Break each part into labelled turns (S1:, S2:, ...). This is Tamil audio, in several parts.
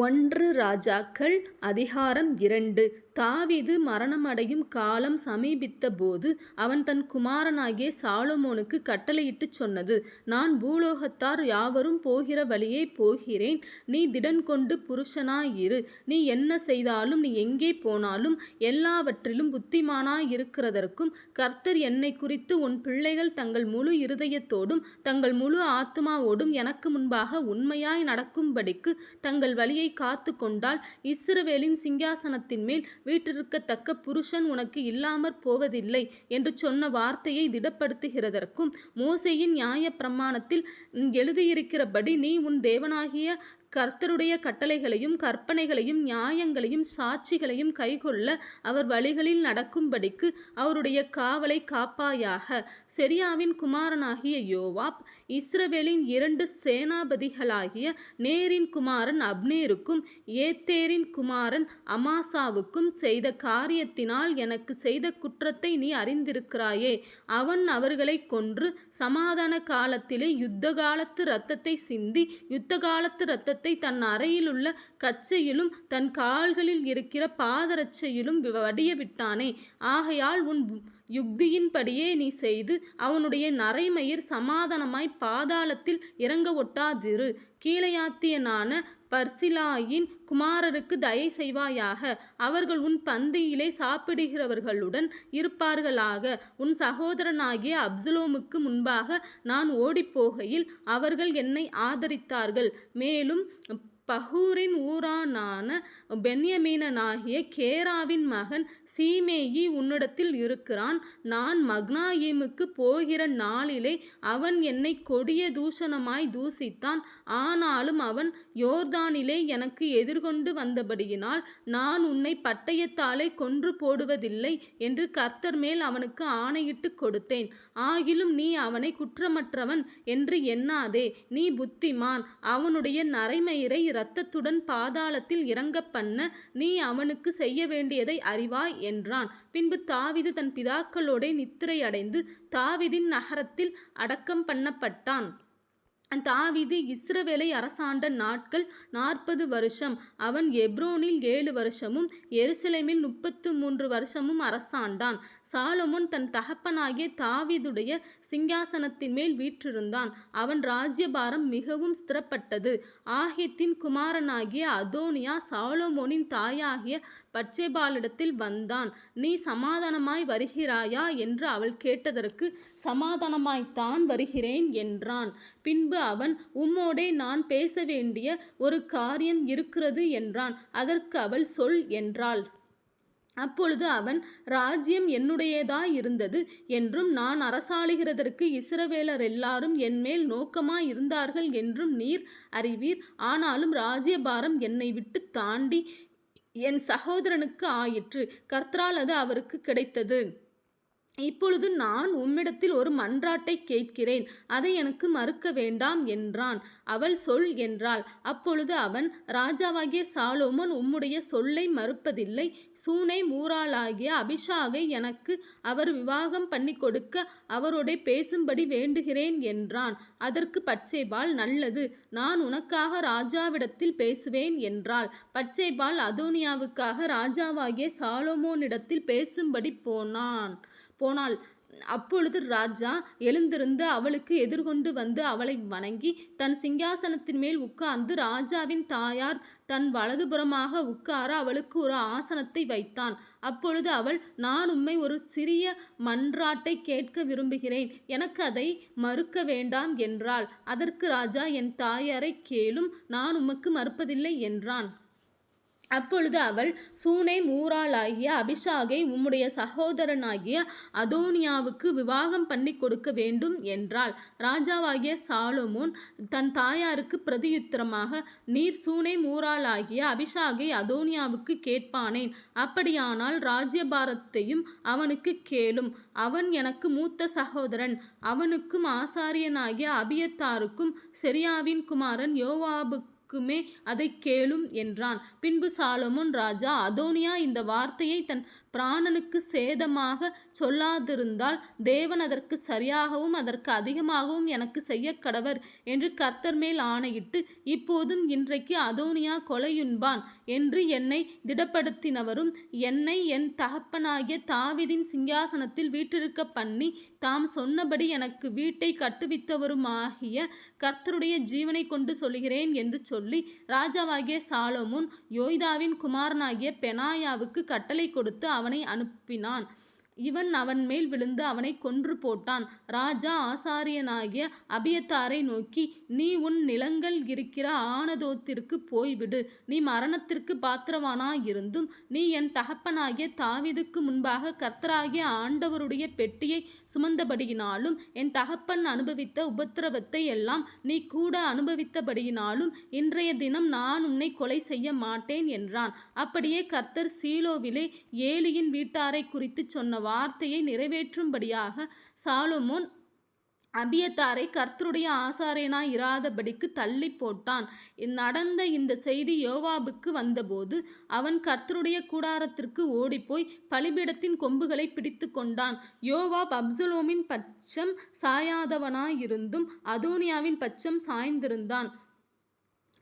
S1: ஒன்று ராஜாக்கள் அதிகாரம் இரண்டு. தாவீது மரணமடையும் காலம் சமீபித்த போது அவன் தன் குமாரனாகிய சாலமோனுக்கு கட்டளையிட்டுச் சொன்னது நான் பூலோகத்தார் யாவரும் போகிற வழியே போகிறேன். நீ திடன்கொண்டு புருஷனாயிரு. நீ என்ன செய்தாலும் நீ எங்கே போனாலும் எல்லாவற்றிலும் புத்திமானாயிருக்கிறதற்கும் கர்த்தர் என்னை குறித்து உன் பிள்ளைகள் தங்கள் முழு இருதயத்தோடும் தங்கள் முழு ஆத்மாவோடும் எனக்கு முன்பாக உண்மையாய் நடக்கும்படிக்கு தங்கள் வழியை காத்து கொண்டால் இஸ்ரவேலின் சிங்காசனத்தின் மேல் வீற்றிருக்கத்தக்க புருஷன் உனக்கு இல்லாமற் போவதில்லை என்று சொன்ன வார்த்தையை திடப்படுத்துகிறதற்கும் மோசையின் நியாய பிரமாணத்தில் எழுதியிருக்கிறபடி நீ உன் தேவனாகிய கர்த்தருடைய கட்டளைகளையும் கற்பனைகளையும் நியாயங்களையும் சாட்சிகளையும் கைகொள்ள அவர் வழிகளில் நடக்கும்படிக்கு அவருடைய காவலை காப்பாயாக. செரியாவின் குமாரனாகிய யோவாப் இஸ்ரவேலின் இரண்டு சேனாபதிகளாகிய நேரின் குமாரன் அப்னேருக்கும் ஏத்தேரின் குமாரன் அமாசாவுக்கும் செய்த காரியத்தினால் எனக்கு செய்த குற்றத்தை நீ அறிந்திருக்கிறாயே. அவன் அவர்களை கொன்று சமாதான காலத்திலே யுத்த காலத்து இரத்தத்தை சிந்தி யுத்த காலத்து இரத்தத்தை தன் அறையிலுள்ள கச்சையிலும் தன் கால்களில் இருக்கிற பாதரட்சையிலும் வடிய விட்டானே ஆகையால் உன் யுக்தியின்படியே நீ செய்து அவனுடைய நரைமயிர் சமாதானமாய் பாதாளத்தில் இறங்க ஒட்டாதிரு. கீழையாத்தியனான பர்சிலாயின் குமாரருக்கு தயை செய்வாயாக. அவர்கள் உன் பந்தியிலே சாப்பிடுகிறவர்களுடன் இருப்பார்களாக. உன் சகோதரனாகிய அப்சுலோமுக்கு முன்பாக நான் ஓடிப்போகையில் அவர்கள் என்னை ஆதரித்தார்கள். மேலும் பஹூரின் ஊரானான பென்யமீனனாகிய கேராவின் மகன் சீமேயி உன்னிடத்தில் இருக்கிறான். நான் மக்னாயிமுக்கு போகிற நாளிலே அவன் என்னை கொடிய தூஷணமாய் தூசித்தான். ஆனாலும் அவன் யோர்தானிலே எனக்கு எதிர்கொண்டு வந்தபடியினால் நான் உன்னை பட்டயத்தாலே கொன்று போடுவதில்லை என்று கர்த்தர் மேல் அவனுக்கு ஆணையிட்டு கொடுத்தேன். ஆகிலும் நீ அவனை குற்றமற்றவன் என்று எண்ணாதே. நீ புத்திமான். அவனுடைய நரைமயிரை இரத்தத்துடன் பாதாளத்தில் இறங்க பண்ண நீ அவனுக்கு செய்ய வேண்டியதை அறிவாய் என்றான். பின்பு தாவிது தன் பிதாக்களோடே நித்திரையடைந்து தாவிதின் நகரத்தில் அடக்கம் பண்ணப்பட்டான். தாவிது இஸ்ரவேலை அரசாண்ட நாட்கள் நாற்பது வருஷம். அவன் எப்ரோனில் ஏழு வருஷமும் எருசலேமில் முப்பத்து மூன்று வருஷமும் அரசாண்டான். சாலமோன் தன் தகப்பனாகிய தாவிதுடைய சிங்காசனத்தின் மேல் வீற்றிருந்தான். அவன் ராஜ்யபாரம் மிகவும் ஸ்திரப்பட்டது. ஆகியத்தின் குமாரனாகிய அதோனியா சாலமோனின் தாயாகிய பட்சேபாலிடத்தில் வந்தான். நீ சமாதானமாய் வருகிறாயா? என்று அவள் கேட்டதற்கு சமாதானமாய்த்தான் வருகிறேன் என்றான். பின்பு அவன் உம்மோடே நான் பேச வேண்டிய ஒரு காரியம் இருக்கிறது என்றான். அதற்கு அவள் சொல் என்றாள். அப்பொழுது அவன் ராஜ்யம் என்னுடையதாயிருந்தது என்றும் நான் அரசாளுகிறதற்கு இஸ்ரவேலர் எல்லாரும் என்மேல் நோக்கமாய் இருந்தார்கள் என்றும் நீர் அறிவீர். ஆனாலும் ராஜ்யபாரம் என்னை விட்டு தாண்டி என் சகோதரனுக்கு ஆயிற்று. கர்த்தரால் அது அவருக்கு கிடைத்தது. இப்பொழுது நான் உம்மிடத்தில் ஒரு மன்றாட்டை கேட்கிறேன். அதை எனக்கு மறுக்க வேண்டாம் என்றான். அவள் சொல் என்றாள். அப்பொழுது அவன் ராஜாவாகிய சாலோமோன் உம்முடைய சொல்லை மறுப்பதில்லை. சூனை மூராளாகிய அபிஷாகை எனக்கு அவர் விவாகம் பண்ணி கொடுக்க அவரோட பேசும்படி வேண்டுகிறேன் என்றான். அதற்கு பட்சேபால் நல்லது. நான் உனக்காக ராஜாவிடத்தில் பேசுவேன் என்றாள். பட்சேபால் அதோனியாவுக்காக ராஜாவாகிய சாலோமோனிடத்தில் பேசும்படி போனான். போனாள். அப்பொழுது ராஜா எழுந்திருந்து அவளுக்கு எதிர்கொண்டு வந்து அவளை வணங்கி தன் சிங்காசனத்தின் மேல் உட்கார்ந்து ராஜாவின் தாயார் தன் வலதுபுறமாக உட்கார அவளுக்கு ஒரு ஆசனத்தை வைத்தான். அப்பொழுது அவள் நான் உம்மை ஒரு சிறிய மன்றாட்டை கேட்க விரும்புகிறேன். எனக்கு அதை மறுக்க வேண்டாம் என்றாள். அதற்கு ராஜா என் தாயாரை கேளும். நான் உமக்கு மறுப்பதில்லை என்றான். அப்பொழுது அவள் சூனை மூராளாகிய அபிஷாகை உம்முடைய சகோதரனாகிய அதோனியாவுக்கு விவாகம் பண்ணி கொடுக்க வேண்டும் என்றாள். ராஜாவாகிய சாலோமோன் தன் தாயாருக்கு பிரதியுத்தரமாக நீர் சூனை மூராளாகிய அபிஷாகை அதோனியாவுக்கு கேட்பானேன். அப்படியானால் ராஜ்யபாரத்தையும் அவனுக்கு கேளும். அவன் எனக்கு மூத்த சகோதரன். அவனுக்கும் ஆசாரியனாகிய அபியத்தாருக்கும் செரியாவின் குமாரன் யோவாபுக்கு இருக்குமே அதைக் கேளும் என்றான். பின்பு சாலமோன் ராஜா அதோனியா இந்த வார்த்தையை தன் பிராணனுக்கு சேதமாக சொல்லாதிருந்தால் தேவன் அதற்கு சரியாகவும் அதற்கு அதிகமாகவும் எனக்குச் செய்யக்கடவர் என்று கர்த்தர் மேல் ஆணையிட்டு இப்போதும் இன்றைக்கு அதோனியா கொலையுண்பான் என்று என்னை திடப்படுத்தினவரும் என்னை என் தகப்பனாகிய தாவிதின் சிங்காசனத்தில் வீற்றிருக்கப்பண்ணி தாம் சொன்னபடி எனக்கு வீட்டை கட்டுவித்தவருமாகிய கர்த்தருடைய ஜீவனை கொண்டு சொல்கிறேன் என்று சொல் சொல்லி ராஜாவாகிய சாலோமுன் யோய்தாவின் குமாரனாகிய பெனாயாவுக்குக் கட்டளை கொடுத்து அவனை அனுப்பினான். இவன் அவன் மேல் விழுந்து அவனைக் கொன்று போட்டான். ராஜா ஆசாரியனாகிய அபியத்தாரை நோக்கி நீ உன் நிலங்கள் இருக்கிற ஆனதோத்திற்குப் போய்விடு. நீ மரணத்திற்குப் பாத்திரவானாயிருந்தும் நீ என் தகப்பனாகிய தாவிதுக்கு முன்பாக கர்த்தராகிய ஆண்டவருடைய பெட்டியை சுமந்தபடியினாலும் என் தகப்பன் அனுபவித்த உபத்திரவத்தை எல்லாம் நீ கூட அனுபவித்தபடியினாலும் இன்றைய தினம் நான் உன்னை கொலை செய்ய மாட்டேன் என்றான். அப்படியே கர்த்தர் சீலோவிலே ஏலியின் வீட்டாரைக் குறித்துச் சொன்ன வார்த்தையை நிறைவேற்றும்படியாக சாலுமோன் அபியத்தாரை கர்த்தருடைய ஆசாரியனாய் இராதபடிக்கு தள்ளிப் போட்டான். நடந்த இந்த செய்தி யோவாபுக்கு வந்தபோது அவன் கர்த்தருடைய கூடாரத்திற்கு ஓடிப்போய் பலிபீடத்தின் கொம்புகளைப் பிடித்துக்கொண்டான். யோவாப் அப்சலோமின் பட்சம் சாயாதவனாயிருந்தும் அதோனியாவின் பட்சம் சாய்ந்திருந்தான்.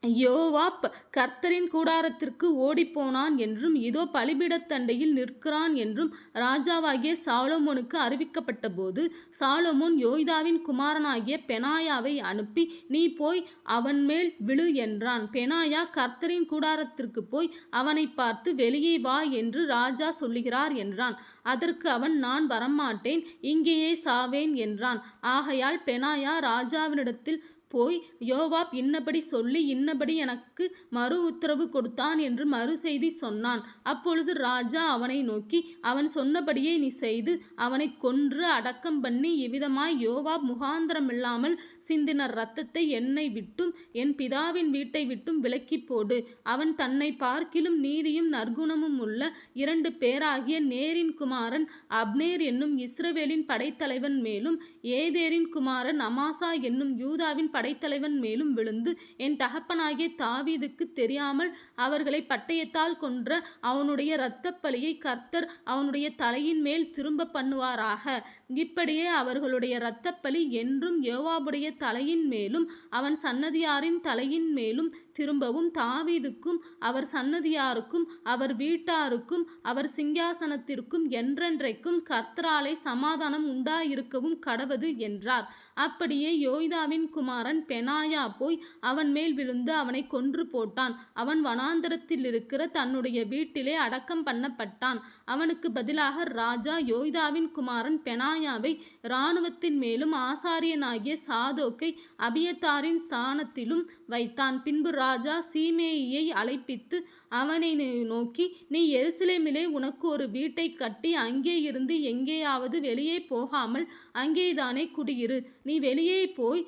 S1: யோவாப் கர்த்தரின் கூடாரத்திற்கு ஓடிப்போனான் என்றும் இதோ பலிபீடத்தண்டையில் நிற்கிறான் என்றும் ராஜாவாகிய சாலொமோனுக்கு அறிவிக்கப்பட்டபோது சாலொமோன் யோய்தாவின் குமாரனாகிய பெனாயாவை அனுப்பி நீ போய் அவன் மேல் விழு என்றான். பெனாயா கர்த்தரின் கூடாரத்திற்கு போய் அவனை பார்த்து வெளியே வா என்று ராஜா சொல்லுகிறார் என்றான். அதற்கு அவன் நான் வரமாட்டேன் இங்கேயே சாவேன் என்றான். ஆகையால் பெனாயா ராஜாவினிடத்தில் போய் யோவாப் இன்னபடி சொல்லி இன்னபடி எனக்கு மறு உத்தரவு கொடுத்தான் என்று மறு செய்தி சொன்னான். அப்பொழுது ராஜா அவனை நோக்கி அவன் சொன்னபடியே நீ செய்து அவனைக் கொன்று அடக்கம் பண்ணி இவ்விதமாய் யோவாப் முகாந்தரமில்லாமல் சிந்தின இரத்தத்தை என்னைவிட்டும் என் பிதாவின் வீட்டை விட்டும் விலக்கிப் போடு. அவன் தன்னை பார்க்கிலும் நீதியும் நற்குணமும் உள்ள இரண்டு பேராகிய நேரின் குமாரன் அப்னேர் என்னும் இஸ்ரவேலின் படைத்தலைவன் மேலும் ஏதேரின் குமாரன் அமாசா என்னும் யூதாவின் படைத்தலைவன் மேலும் விழுந்து என் தகப்பனாகிய தாவீதுக்கு தெரியாமல் அவர்களை பட்டயத்தால் கொன்ற அவனுடைய இரத்தப்பழியைக் கர்த்தர் அவனுடைய தலையின் மேல் திரும்ப பண்ணுவாராக. இப்படியே அவர்களுடைய இரத்தப்பழி என்றும் யோவாபுடைய தலையின்மேலும் அவன் சன்னதியாரின் தலையின் மேலும் திரும்பவும் தாவீதுக்கும் அவர் சன்னதியாருக்கும் அவர் வீட்டாருக்கும் அவர் சிங்காசனத்திற்கும் என்றென்றைக்கும் கர்த்தராலே சமாதானம் உண்டாயிருக்கவும் கடவது என்றார். அப்படியே யோய்தாவின் குமாரன் பெனாயா போய் அவன் மேல் விழுந்து அவனை கொன்று போட்டான். அவன் வனாந்தரத்தில் இருக்கிற தன்னுடைய வீட்டிலே அடக்கம் பண்ணப்பட்டான். அவனுக்கு பதிலாக ராஜா யோய்தாவின் குமாரன் பெனாயாவை இராணுவத்தின் மேலும் ஆசாரியனாகிய சாதோக்கை அபியத்தாரின் ஸ்தானத்திலும் வைத்தான். பின்பு ராஜா சீமேயியை அழைப்பித்து அவனை நோக்கி நீ எருசலேமிலே உனக்கு ஒரு வீட்டை கட்டி அங்கே இருந்து எங்கேயாவது வெளியே போகாமல் அங்கேதானே குடியிரு. நீ வெளியே போய்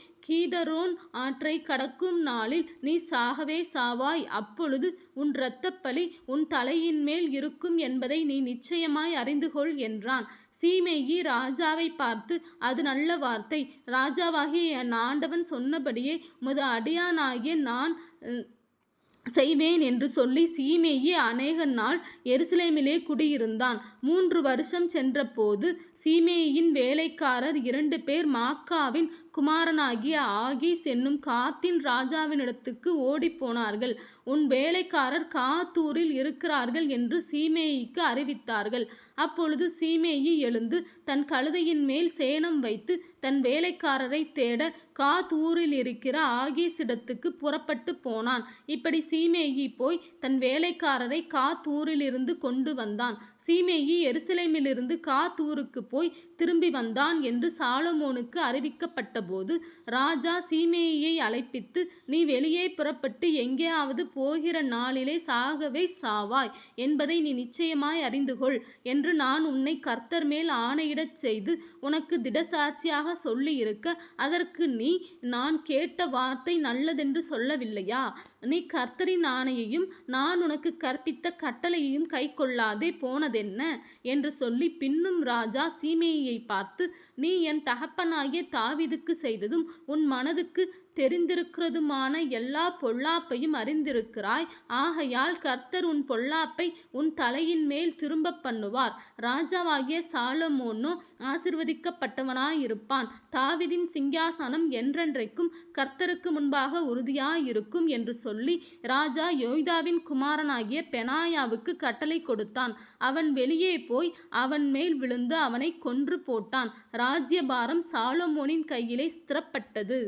S1: கீதரோன் ஆற்றை கடக்கும் நாளில் நீ சாகவே சாவாய் அப்பொழுது உன் இரத்தப்பலி உன் தலையின்மேல் இருக்கும் என்பதை நீ நிச்சயமாய் அறிந்து கொள் என்றான். சீமேயி ராஜாவைப் பார்த்து அது நல்ல வார்த்தை. ராஜாவாகிய என் ஆண்டவன் சொன்னபடியே உமது அடியானாகிய நான் செய்வேன் என்று சொல்லி சீமேயி அநேக நாள் எருசலேமிலே குடியிருந்தான். மூன்று வருஷம் சென்றபோது சீமேயியின் வேலைக்காரர் இரண்டு பேர் மாக்காவின் குமாரனாகிய ஆகீஸ் என்னும் காத்தின் ராஜாவினிடத்துக்கு ஓடிப்போனார்கள். உன் வேலைக்காரர் காத்தூரில் இருக்கிறார்கள் என்று சீமேயிக்கு அறிவித்தார்கள். அப்பொழுது சீமேயி எழுந்து தன் கழுதையின் மேல் சேனம் வைத்து தன் வேலைக்காரரை தேட காத்தூரில் இருக்கிற ஆகிஸ் இடத்துக்கு புறப்பட்டுப் போனான். இப்படி சீமேயி போய் தன் வேலைக்காரரை காத்தூரிலிருந்து கொண்டு வந்தான். சீமேயி எருசலேமிலிருந்து காத்தூருக்கு போய் திரும்பி வந்தான் என்று சாலமோனுக்கு அறிவிக்கப்பட்டபோது ராஜா சீமேயியை அழைப்பித்து நீ வெளியே புறப்பட்டு எங்கேயாவது போகிற நாளிலே சாகவே சாவாய் என்பதை நீ நிச்சயமாய் அறிந்துகொள் என்று நான் உன்னை கர்த்தர் மேல் ஆணையிடச் செய்து உனக்கு திடசாட்சியாக சொல்லியிருக்க அதற்கு நீ நான் கேட்ட வார்த்தை நல்லதென்று சொல்லவில்லையா? நீ கர்த்தர் கர்த்தரின் ஆணையையும் நான் உனக்கு கற்பித்த கட்டளையையும் கை கொள்ளாதே போனதென்ன? என்று சொல்லி பின்னும் ராஜா சீமையை பார்த்து நீ என் தகப்பனாகிய தாவிதுக்கு செய்ததும் உன் மனதுக்கு தெரிந்திருக்கிறதுமான எல்லா பொல்லாப்பையும் அறிந்திருக்கிறாய். ஆகையால் கர்த்தர் உன் பொல்லாப்பை உன் தலையின் மேல் திரும்பப் பண்ணுவார். ராஜாவாகிய சாலமோனோ ஆசிர்வதிக்கப்பட்டவனாயிருப்பான். தாவிதின் சிங்காசனம் என்றென்றைக்கும் கர்த்தருக்கு முன்பாக உறுதியாயிருக்கும் என்று சொல்லி ராஜா யோய்தாவின் குமாரனாகிய பெனாயாவுக்கு கட்டளை கொடுத்தான். அவன் வெளியே போய் அவன் மேல் விழுந்து அவனை கொன்று போட்டான். ராஜ்யபாரம் சாலமோனின் கையிலே ஸ்திரப்பட்டது.